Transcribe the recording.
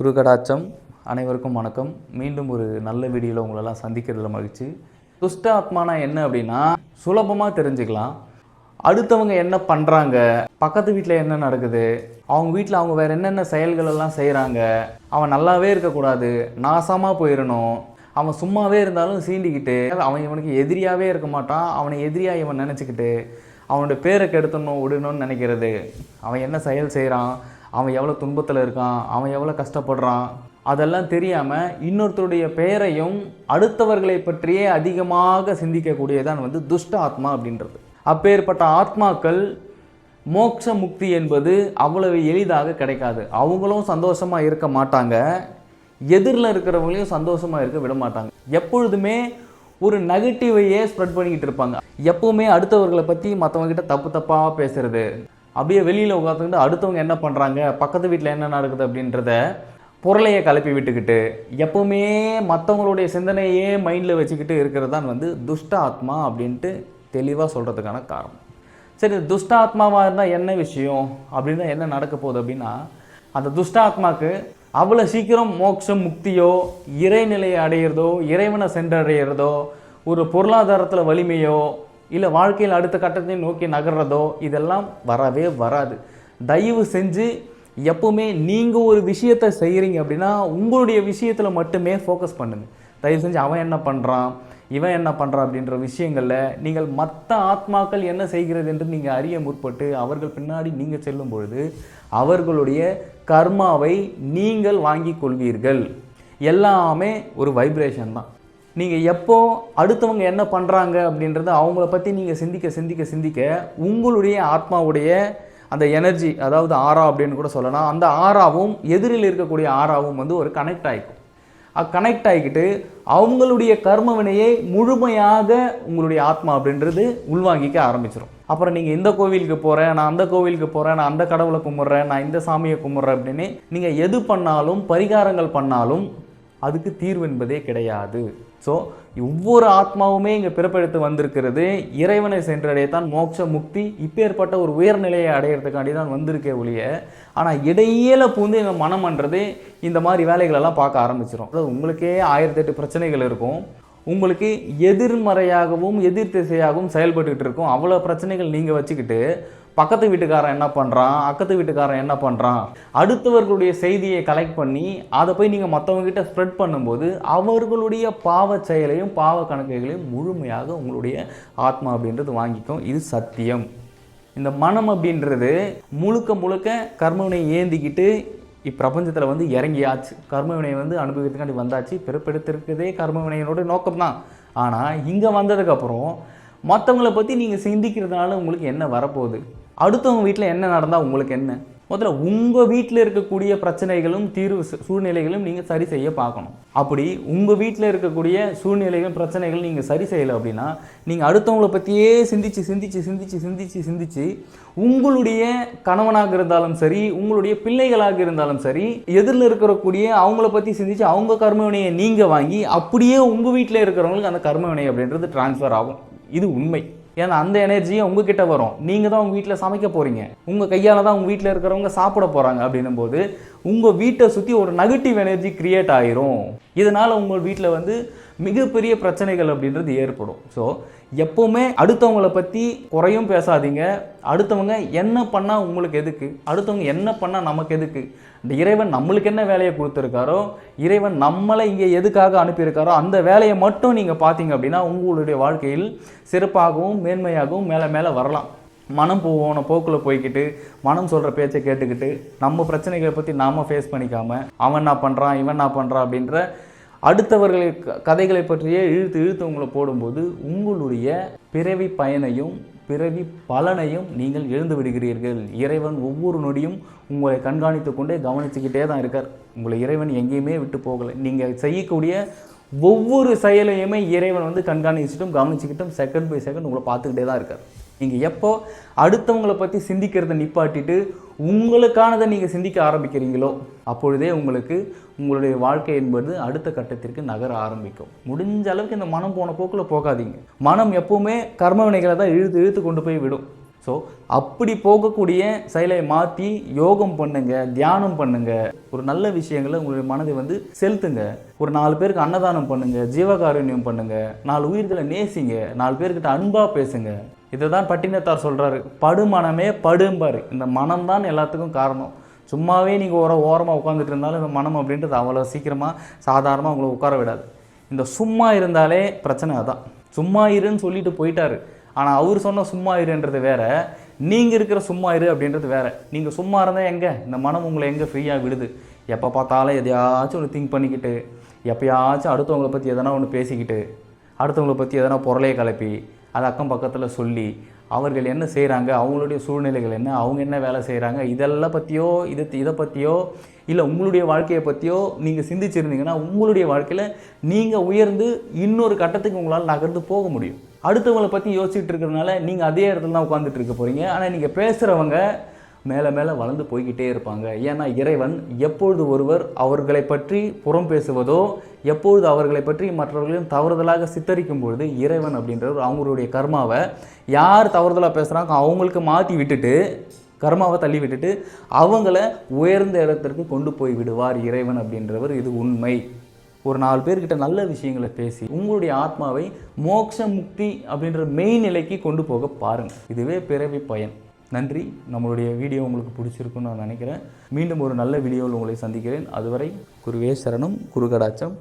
குருகடாச்சம் அனைவருக்கும் வணக்கம். மீண்டும் ஒரு நல்ல வீடியோவில் உங்களெல்லாம் சந்திக்கிறதுல மகிழ்ச்சி. துஷ்ட ஆத்மானா என்ன அப்படின்னா சுலபமாக தெரிஞ்சுக்கலாம். அடுத்தவங்க என்ன பண்ணுறாங்க பக்கத்து வீட்டில் என்ன நடக்குது? அவங்க வீட்டில் அவங்க வேறு என்னென்ன செயல்களெல்லாம் செய்கிறாங்க அவன் நல்லாவே இருக்கக்கூடாது. நாசமாக போயிடணும் அவன் சும்மாவே இருந்தாலும் சீண்டிக்கிட்டு அவன் இவனுக்கு எதிரியாகவே இருக்க மாட்டான். அவனை எதிரியாக இவன் நினச்சிக்கிட்டு அவனோட பேரை கெடுத்தணும் விடணும்னு நினைக்கிறது. அவன் என்ன செயல் செய்கிறான் அவன் எவ்வளோ துன்பத்தில் இருக்கான் அவன் எவ்வளோ கஷ்டப்படுறான் அதெல்லாம் தெரியாமல் இன்னொருத்தருடைய பெயரையும் அடுத்தவர்களை பற்றியே அதிகமாக சிந்திக்கக்கூடியதான் வந்து துஷ்ட ஆத்மா அப்படின்றது. அப்பேற்பட்ட ஆத்மாக்கள் மோட்ச முக்தி என்பது அவ்வளவு எளிதாக கிடைக்காது. அவங்களும் சந்தோஷமாக இருக்க மாட்டாங்க. எதிரில் இருக்கிறவங்களையும் சந்தோஷமாக இருக்க விட மாட்டாங்க. எப்பொழுதுமே ஒரு நெகட்டிவையே ஸ்ப்ரெட் பண்ணிக்கிட்டு இருப்பாங்க. எப்பவுமே அடுத்தவர்களை பற்றி மற்றவங்ககிட்ட தப்பு தப்பாக பேசுறது. அப்படியே வெளியில் உட்காந்துக்கிட்டு அடுத்தவங்க என்ன பண்ணுறாங்க பக்கத்து வீட்டில் என்ன நடக்குது அப்படின்றத பொருளையை கலப்பி விட்டுக்கிட்டு எப்பவுமே மற்றவங்களுடைய சிந்தனையே மைண்டில் வச்சுக்கிட்டு இருக்கிறது தான் வந்து துஷ்ட ஆத்மா அப்படின்ட்டு தெளிவாக சொல்கிறதுக்கான காரணம். சரி துஷ்ட ஆத்மாவாக இருந்தால் என்ன விஷயம்? அப்படின்னா என்ன நடக்க போகுது அப்படின்னா அந்த துஷ்ட ஆத்மாவுக்கு அவ்வளோ சீக்கிரம் மோட்சம் முக்தியோ இறைநிலையை அடையிறதோ இறைவனை சென்றடைகிறதோ ஒரு பொருளாதாரத்தில் வலிமையோ இல்லை வாழ்க்கையில் அடுத்த கட்டத்தை நோக்கி நகர்றதோ இதெல்லாம் வரவே வராது. தயவு செஞ்சு எப்போவுமே நீங்கள் ஒரு விஷயத்தை செய்கிறீங்க அப்படின்னா உங்களுடைய விஷயத்தில் மட்டுமே ஃபோக்கஸ் பண்ணுங்கள் தயவு செஞ்சு அவன் என்ன பண்ணுறான் இவன் என்ன பண்ணுறான் அப்படின்ற விஷயங்களில் நீங்கள் மற்ற ஆத்மாக்கள் என்ன செய்கிறது என்று நீங்கள் அறிய முற்பட்டு அவர்கள் பின்னாடி நீங்கள் செல்லும் பொழுது அவர்களுடைய கர்மாவை நீங்கள் வாங்கி கொள்வீர்கள். எல்லாமே ஒரு வைப்ரேஷன் தான். நீங்கள் எப்போ அடுத்தவங்க என்ன பண்ணுறாங்க அப்படின்றத அவங்கள பற்றி நீங்கள் சிந்திக்க சிந்திக்க சிந்திக்க உங்களுடைய ஆத்மாவுடைய அந்த எனர்ஜி அதாவது ஆரா அப்படின்னு கூட சொல்லலாம். அந்த ஆறாவும் எதிரில் இருக்கக்கூடிய ஆறாவும் வந்து ஒரு கனெக்ட் ஆகிக்கும் கனெக்ட் ஆகிக்கிட்டு அவங்களுடைய கர்ம வினையை முழுமையாக உங்களுடைய ஆத்மா அப்படின்றது உள்வாங்கிக்க ஆரம்பிச்சிடும் அப்புறம் நீங்கள் இந்த கோவிலுக்கு போகிறேன் நான் அந்த கோவிலுக்கு போகிறேன் நான் அந்த கடவுளை கும்பிட்றேன் நான் இந்த சாமியை கும்பிட்றேன் அப்படின்னு நீங்கள் எது பண்ணாலும் பரிகாரங்கள் பண்ணாலும் அதுக்கு தீர்வு என்பதே கிடையாது. ஸோ ஒவ்வொரு ஆத்மாவுமே இங்கே பிறப்பெடுத்து வந்திருக்கிறது. இறைவனை சென்றடையத்தான் மோட்ச முக்தி இப்பேற்பட்ட ஒரு உயர்நிலையை அடையிறதுக்காண்டி தான் வந்திருக்கே ஒழிய ஆனால் இடையில பூந்து எங்கள் மனம்ன்றது இந்த மாதிரி வேலைகளெல்லாம் பார்க்க ஆரம்பிச்சிடும் அதாவது உங்களுக்கே ஆயிரத்தெட்டு பிரச்சனைகள் இருக்கும். உங்களுக்கு எதிர்மறையாகவும் எதிர் திசையாகவும் செயல்பட்டுக்கிட்டு இருக்கும். அவ்வளோ பிரச்சனைகள் நீங்கள் வச்சுக்கிட்டு பக்கத்து வீட்டுக்காரன் என்ன பண்ணுறான் அக்கத்து வீட்டுக்காரன் என்ன பண்ணுறான் அடுத்தவர்களுடைய செய்தியை கலெக்ட் பண்ணி அதை போய் நீங்கள் மற்றவங்ககிட்ட ஸ்ப்ரெட் பண்ணும்போது அவர்களுடைய பாவ செயலையும் பாவ கணக்குகளையும் முழுமையாக உங்களுடைய ஆத்மா அப்படின்றது வாங்கிக்கும். இது சத்தியம். இந்த மனம் அப்படின்றது முழுக்க முழுக்க கர்மவினை ஏந்திக்கிட்டு இப்பிரபஞ்சத்தில் வந்து இறங்கியாச்சு. கர்மவினை வந்து அனுபவிக்கிறதுக்காண்டி வந்தாச்சு. பிறப்பெடுத்திருக்கிறதே கர்மவினையினோட நோக்கம் தான் ஆனால் இங்கே வந்ததுக்கப்புறம் மற்றவங்களை பற்றி நீங்கள் சிந்திக்கிறதுனால உங்களுக்கு என்ன வரப்போகுது? அடுத்தவங்க வீட்டில் என்ன நடந்தால் உங்களுக்கு என்ன? முதல்ல உங்கள் வீட்டில் இருக்கக்கூடிய பிரச்சனைகளும் தீர்வு சு- சூழ்நிலைகளும் நீங்கள் சரி செய்ய பார்க்கணும். அப்படி உங்கள் வீட்டில் இருக்கக்கூடிய சூழ்நிலைகள் பிரச்சனைகள் நீங்கள் சரி செய்யலை அப்படின்னா நீங்கள் அடுத்தவங்கள பற்றியே சிந்திச்சு சிந்திச்சு சிந்திச்சு சிந்திச்சு சிந்திச்சு உங்களுடைய கணவனாக இருந்தாலும் சரி உங்களுடைய பிள்ளைகளாக இருந்தாலும் சரி எதிரில் இருக்கக்கூடிய அவங்கள பற்றி சிந்திச்சு அவங்க கர்மவினையை நீங்கள் வாங்கி அப்படியே உங்கள் வீட்டில் இருக்கிறவங்களுக்கு அந்த கர்மவினை அப்படின்றது டிரான்ஸ்ஃபர் ஆகும். இது உண்மை. ஏன்னா அந்த எனர்ஜியும் உங்ககிட்ட வரும்? நீங்கள் தான் உங்கள் வீட்டில் சமைக்க போகிறீங்க உங்கள் கையால் தான் உங்கள் வீட்டில் இருக்கிறவங்க சாப்பிட போகிறாங்க அப்படின்னும் போது உங்கள் வீட்டை சுற்றி ஒரு நெகட்டிவ் எனர்ஜி கிரியேட் ஆயிரும். இதனால் உங்கள் வீட்டில் வந்து மிகப்பெரிய பிரச்சனைகள் அப்படின்றது ஏற்படும். ஸோ எப்போவுமே அடுத்தவங்களை பற்றி குறையும் பேசாதீங்க. அடுத்தவங்க என்ன பண்ணால் உங்களுக்கு எதுக்கு? அடுத்தவங்க என்ன பண்ணால் நமக்கு எதுக்கு? இந்த இறைவன் நம்மளுக்கு என்ன வேலையை கொடுத்துருக்காரோ இறைவன் நம்மளை இங்கே எதுக்காக அனுப்பியிருக்காரோ அந்த வேலையை மட்டும் நீங்கள் பார்த்தீங்க அப்படின்னா உங்களுடைய வாழ்க்கையில் சிறப்பாகவும் மேன்மையாகவும் மேலே மேலே வரலாம். மனம் போன போக்கில் போய்க்கிட்டு மனம் சொல்கிற பேச்சை கேட்டுக்கிட்டு நம்ம பிரச்சனைகளை பற்றி நாம் ஃபேஸ் பண்ணிக்காமல் அவன் என்ன பண்ணுறான் இவன் என்ன பண்ணுறான் அப்படின்ற அடுத்தவர்களை க- கதைகளை பற்றியே இழுத்து இழுத்து உங்களை போடும்போது உங்களுடைய பிறவி பயனையும் பிறவி பலனையும் நீங்கள் எழுந்து விடுகிறீர்கள். இறைவன் ஒவ்வொரு நொடியும் உங்களை கண்காணித்து கொண்டே கவனிச்சுக்கிட்டே தான் இருக்கார். உங்களை இறைவன் எங்கேயுமே விட்டு போகலை. நீங்கள் செய்யக்கூடிய ஒவ்வொரு செயலையுமே இறைவன் வந்து கண்காணிச்சிட்டும் கவனிச்சுக்கிட்டும் செகண்ட் பை செகண்ட் உங்களை பார்த்துக்கிட்டே தான் இருக்கார். நீங்கள் எப்போ அடுத்தவங்களை பற்றி சிந்திக்கிறத நிப்பாட்டிட்டு உங்களுக்கானதை நீங்கள் சிந்திக்க ஆரம்பிக்கிறீங்களோ அப்பொழுதே உங்களுக்கு உங்களுடைய வாழ்க்கை என்பது அடுத்த கட்டத்திற்கு நகர ஆரம்பிக்கும். முடிஞ்ச அளவுக்கு இந்த மனம் போன போக்கில் போகாதீங்க. மனம் எப்போவுமே கர்ம வினைகளை தான் இழுத்து இழுத்து கொண்டு போய் விடும். ஸோ அப்படி போகக்கூடிய செயலை மாற்றி யோகம் பண்ணுங்க தியானம் பண்ணுங்க. ஒரு நல்ல விஷயங்களை உங்களுடைய மனதை வந்து செலுத்துங்க. ஒரு நாலு பேருக்கு அன்னதானம் பண்ணுங்க ஜீவகாருண்யம் பண்ணுங்க. நாலு உயிர்களை நேசிங்க. நாலு பேர்கிட்ட அன்பா பேசுங்க. இதை தான் பட்டினத்தார் சொல்கிறாரு படுமனமே படும்பார். இந்த மனம் தான் எல்லாத்துக்கும் காரணம். சும்மாவே நீங்கள் ஓர ஓரமாக உட்காந்துட்டு இருந்தாலும் இந்த மனம் அப்படின்றது அவ்வளோ சீக்கிரமாக சாதாரணமாக உங்களை உட்கார விடாது. இந்த சும்மா இருந்தாலே பிரச்சனை அதான். சும்மா இருன்னு சொல்லிட்டு போயிட்டாரு. ஆனால் அவர் சொன்ன சும்மா இருன்றது வேற. நீங்கள் இருக்கிற சும்மா இரு அப்படின்றது வேற. நீங்கள் சும்மா இருந்தால் எங்கே? இந்த மனம் உங்களை எங்கே ஃப்ரீயாக விடுது? எப்போ பார்த்தாலும் எதையாச்சும் ஒன்று திங்க் பண்ணிக்கிட்டு எப்பயாச்சும் அடுத்தவங்களை பற்றி எதனா ஒன்று பேசிக்கிட்டு அடுத்தவங்களை பற்றி எதனா பொருளையை கிளப்பி அது அக்கம் பக்கத்தில் சொல்லி அவர்கள் என்ன செய்கிறாங்க அவங்களுடைய சூழ்நிலைகள் என்ன அவங்க என்ன வேலை செய்கிறாங்க இதெல்லாம் பற்றியோ இது இதை பற்றியோ இல்லை உங்களுடைய வாழ்க்கையை பற்றியோ நீங்கள் சிந்திச்சிருந்தீங்கன்னா உங்களுடைய வாழ்க்கையில் நீங்கள் உயர்ந்து இன்னொரு கட்டத்துக்கு உங்களால் நகர்ந்து போக முடியும். அடுத்தவங்களை பற்றி யோசிச்சுட்டு இருக்கிறதுனால நீங்கள் அதே இடத்துல தான் உட்காந்துட்டு இருக்க போகிறீங்க ஆனால் நீங்கள் பேசுகிறவங்க மேலே மேலே வளர்ந்து போய்கிட்டே இருப்பாங்க. ஏன்னா இறைவன் எப்பொழுது ஒருவர் அவர்களை பற்றி புறம் பேசுவதோ எப்பொழுது அவர்களை பற்றி மற்றவர்களையும் தவறுதலாக சித்தரிக்கும் பொழுது இறைவன் அப்படின்றவர் அவங்களுடைய கர்மாவை யார் தவறுதலாக பேசுகிறாங்க அவங்களுக்கு மாற்றி விட்டுட்டு கர்மாவை தள்ளி விட்டுட்டு அவங்கள உயர்ந்த இடத்திற்கு கொண்டு போய் விடுவார் இறைவன் அப்படின்றவர். இது உண்மை. ஒரு நாலு பேர்கிட்ட நல்ல விஷயங்களை பேசி உங்களுடைய ஆத்மாவை மோட்ச முக்தி அப்படின்ற மெய் நிலைக்கு கொண்டு போக பாருங்கள் இதுவே பிறவி பயன். நன்றி. நம்மளுடைய வீடியோ உங்களுக்கு பிடிச்சிருக்குன்னு நான் நினைக்கிறேன். மீண்டும் ஒரு நல்ல வீடியோவில் உங்களை சந்திக்கிறேன். அதுவரை குருவே சரணம் குருகடாச்சம்